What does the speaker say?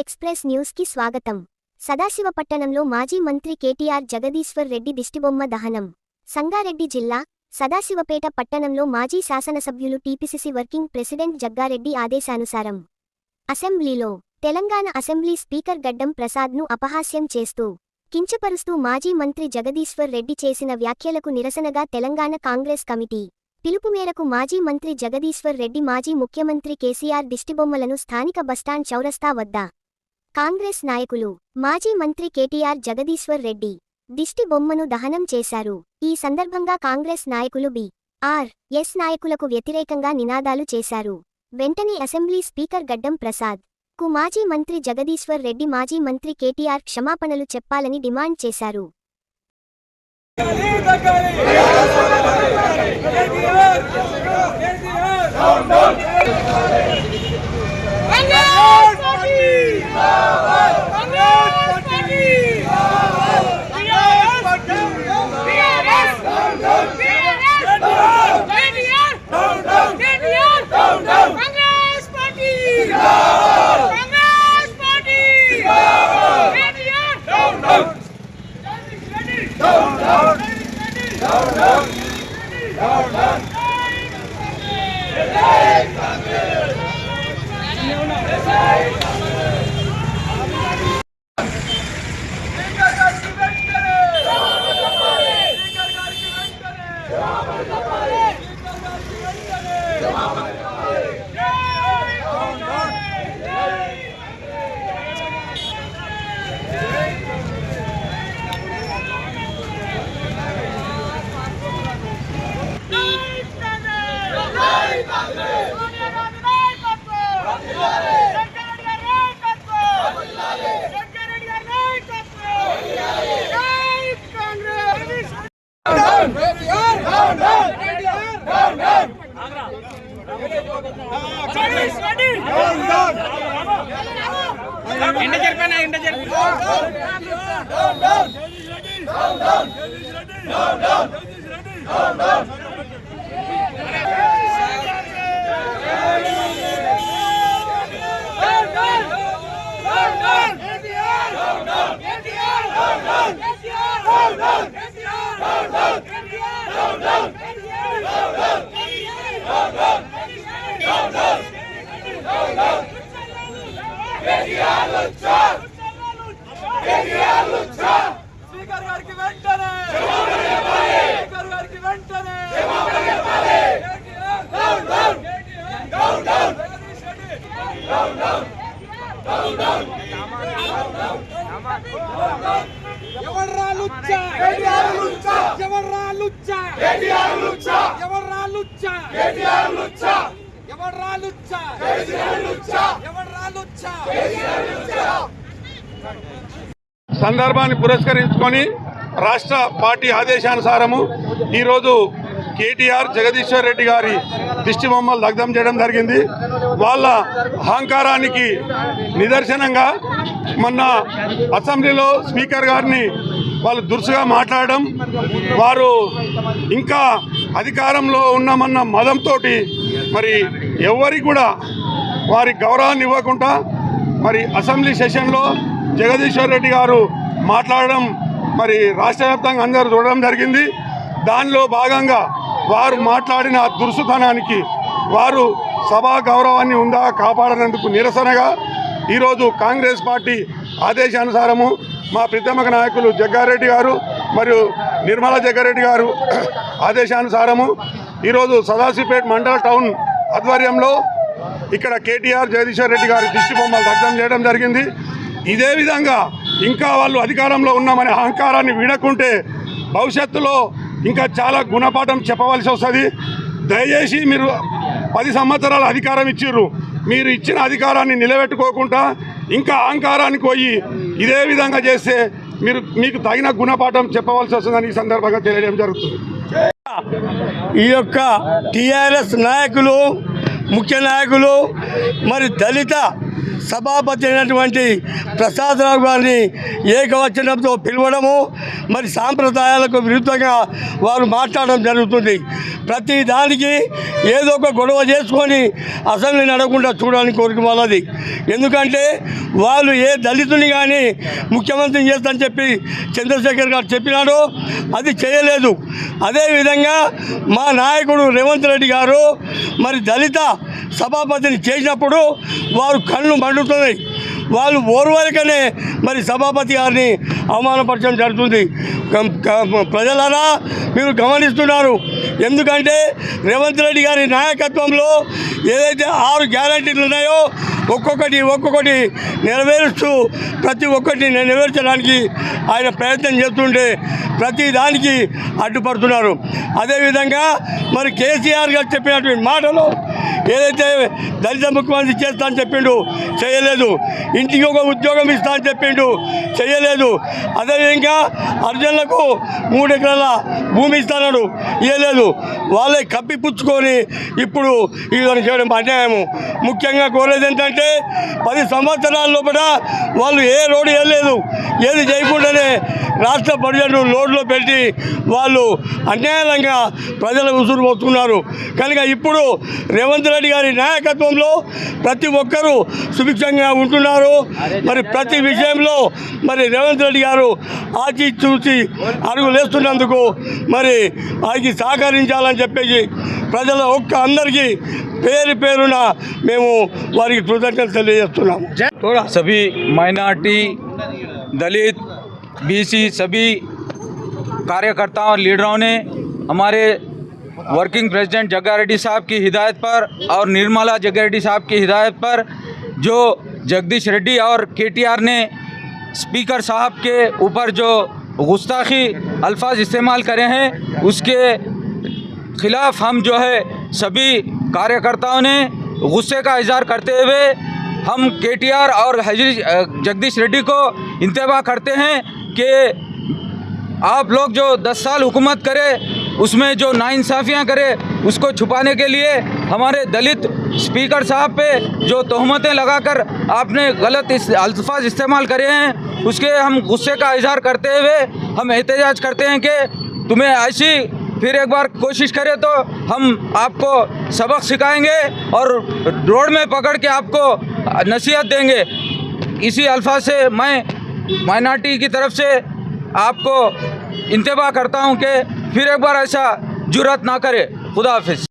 Express న్యూస్కి స్వాగతం. సదాశివపట్టణంలో మాజీ మంత్రి కేటీఆర్ జగదీశ్వర్ రెడ్డి దిష్టిబొమ్మ దహనం. సంగారెడ్డి జిల్లా సదాశివపేట పట్టణంలో మాజీ శాసనసభ్యులు టీపీసీసీ వర్కింగ్ ప్రెసిడెంట్ జగ్గారెడ్డి ఆదేశానుసారం అసెంబ్లీలో తెలంగాణ అసెంబ్లీ స్పీకర్ గడ్డం ప్రసాద్ను అపహాస్యం చేస్తూ కించపరుస్తూ మాజీ మంత్రి జగదీశ్వర్ రెడ్డి చేసిన వ్యాఖ్యలకు నిరసనగా తెలంగాణ కాంగ్రెస్ కమిటీ పిలుపు మేరకు మాజీ మంత్రి జగదీశ్వర్ రెడ్డి మాజీ ముఖ్యమంత్రి కేసీఆర్ దిష్టిబొమ్మలను స్థానిక బస్టాండ్ చౌరస్తా వద్ద కాంగ్రెస్ నాయకులు మాజీ మంత్రి కేటీఆర్ జగదీశ్వర్ రెడ్డి దిష్టి బొమ్మను దహనం చేశారు. ఈ సందర్భంగా కాంగ్రెస్ నాయకులు బి. ఆర్. ఎస్. నాయకులకు వ్యతిరేకంగా నినాదాలు చేశారు. వెంటనే అసెంబ్లీ స్పీకర్ గడ్డం ప్రసాద్కు మాజీ మంత్రి జగదీశ్వర్ రెడ్డి మాజీ మంత్రి కేటీఆర్ క్షమాపణలు చెప్పాలని డిమాండ్ చేశారు. Congress ఎండ జరిపానా ఎండ జరిపి స్పీకర్ గారికి వెంటనే! స్పీకర్ గారికి వెంటనే! ఎవర్రా లుచ్చా? ఎవర్రా లుచ్చా? ఎవర్రా లుచ్చా? ఎవర్రా లుచ్చా! లుచ్చా సందర్భాన్ని పురస్కరించుకొని రాష్ట్ర పార్టీ ఆదేశానుసారము ఈరోజు కేటీఆర్ జగదీశ్వర్ రెడ్డి గారి దిష్టి బొమ్మలు దగ్ధం చేయడం జరిగింది. వాళ్ళ అహంకారానికి నిదర్శనంగా మొన్న అసెంబ్లీలో స్పీకర్ గారిని వాళ్ళు దురుసుగా మాట్లాడడం వారు ఇంకా అధికారంలో ఉన్నామన్న మదంతో మరి ఎవరికి కూడా వారి గౌరవాన్ని ఇవ్వకుండా మరి అసెంబ్లీ సెషన్లో జగదీశ్వర్ రెడ్డి గారు మాట్లాడడం మరి రాష్ట్ర వ్యాప్తంగా అందరూ చూడడం జరిగింది. దానిలో భాగంగా వారు మాట్లాడిన దుర్సుతనానికి దురుసుతనానికి వారు సభా గౌరవాన్ని ఉందా కాపాడనందుకు నిరసనగా ఈరోజు కాంగ్రెస్ పార్టీ ఆదేశానుసారము మా ప్రీతమక నాయకులు జగ్గారెడ్డి గారు మరియు నిర్మలా జగ్గారెడ్డి గారు ఆదేశానుసారము ఈరోజు సదాశివపేట మండల టౌన్ ఆధ్వర్యంలో ఇక్కడ కేటీఆర్ జగదీశ్వర్ రెడ్డి గారి దిష్టి బొమ్మలు దగ్ధం చేయడం జరిగింది. ఇదే విధంగా ఇంకా వాళ్ళు అధికారంలో ఉన్నామనే అహంకారాన్ని వీడకుంటే భవిష్యత్తులో ఇంకా చాలా గుణపాఠం చెప్పవలసి వస్తుంది. దయచేసి మీరు పది సంవత్సరాల అధికారం ఇచ్చిర్రు. మీరు ఇచ్చిన అధికారాన్ని నిలబెట్టుకోకుండా ఇంకా అహంకారానికి పోయి ఇదే విధంగా చేస్తే మీరు మీకు తగిన గుణపాఠం చెప్పవలసి వస్తుందని ఈ సందర్భంగా తెలియడం జరుగుతుంది. ఈ యొక్క టిఆర్ఎస్ నాయకులు ముఖ్య నాయకులు మరి దళిత సభాపతి అయినటువంటి ప్రసాదరావు గారిని ఏకవచనంతో పిలవడము మరి సాంప్రదాయాలకు విరుద్ధంగా వారు మాట్లాడడం జరుగుతుంది. ప్రతి దానికి ఏదో ఒక గొడవ చేసుకొని అసెంబ్లీ నడకుండా చూడాలని కోరిక వాళ్ళది. ఎందుకంటే వాళ్ళు ఏ దళితుని కానీ ముఖ్యమంత్రిని చేస్తానని చెప్పి చంద్రశేఖర్ గారు చెప్పినాడు అది చేయలేదు. అదేవిధంగా మా నాయకుడు రేవంత్ రెడ్డి గారు మరి దళిత సభాపతిని చేసినప్పుడు వారు కళ్ళు మండుతున్నాయి. వాళ్ళు ఓర్వలకనే మరి సభాపతి గారిని అవమానపరచడం జరుగుతుంది. ప్రజలరా మీరు గమనిస్తున్నారు. ఎందుకంటే రేవంత్ రెడ్డి గారి నాయకత్వంలో ఏదైతే ఆరు గ్యారంటీలు ఉన్నాయో ఒక్కొక్కటి ఒక్కొక్కటి నెరవేరుస్తూ ప్రతి ఒక్కటి నెరవేర్చడానికి ఆయన ప్రయత్నం చేస్తుంటే ప్రతి దానికి అడ్డుపడుతున్నారు. అదేవిధంగా మరి కేసీఆర్ గారు చెప్పినటువంటి మాటలు ఏదైతే దళిత ముఖ్యమంత్రి చేస్తా అని చెప్పిండు చేయలేదు. ఇంటికి ఒక ఉద్యోగం ఇస్తా అని చెప్పిండు చేయలేదు. అదేవిధంగా అర్జునులకు మూడు ఎకరాల భూమి ఇస్తానడు ఇవ్వలేదు వాళ్ళే కప్పిపుచ్చుకొని ఇప్పుడు ఈ విధంగా చేయడం అన్యాయము. ముఖ్యంగా కోరేది ఏంటంటే పది సంవత్సరాల లోపల వాళ్ళు ఏ రోడ్డు వేయలేదు. ఏది చేయకుండానే రాష్ట్ర బడ్జెట్ లోడ్లో పెట్టి వాళ్ళు అన్యాయంగా ప్రజల ఉసురు పోతున్నారు కనుక ఇప్పుడు రేవంత్ రెడ్డి గారి నాయకత్వంలో ప్రతి ఒక్కరూ సుభిక్షంగా ఉంటున్నారు. మరి ప్రతి విషయంలో మరి రేవంత్ రెడ్డి గారు ఆచి చూసి అడుగులేస్తున్నందుకు మరి ఆయనకి సహకరించాలని చెప్పేసి ప్రజల ఒక్క అందరికీ పేరు పేరున మేము వారికి थोडा। सभी माइनॉरिटी दलित बीसी सभी कार्यकर्ताओं और लीडरों ने हमारे वर्किंग प्रेसिडेंट जग्गा रेड्डी साहब की हिदायत पर और निर्मला जग्गा रेड्डी साहब की हिदायत पर जो जगदीश रेड्डी और केटीआर ने स्पीकर साहब के ऊपर जो गुस्ताखी अल्फाज इस्तेमाल करे हैं उसके खिलाफ हम जो है सभी कार्यकर्ताओं ने गुस्से का इजहार करते हुए हम केटीआर और जगदीश रेड्डी को इंतबा करते हैं कि आप लोग जो 10 साल हुकूमत करें, उसमें जो नाइंसाफ़ियाँ करे, उसको छुपाने के लिए हमारे दलित स्पीकर साहब पे जो तोहमतें लगाकर आपने गलत इस, अल्फाज इस्तेमाल करे हैं, उसके हम गुस्से का इजहार करते हुए हम एहतजाज करते हैं कि तुम्हें ऐसी फिर एक बार कोशिश करें तो हम आपको सबक सिखाएँगे और रोड में पकड़ के आपको नसीहत देंगे। इसी अल्फाज से मैं माइनार्टी की तरफ़ से आपको इंतबाह करता हूँ कि फिर एक बार ऐसा जुरत ना करे। खुदा हाफिज़।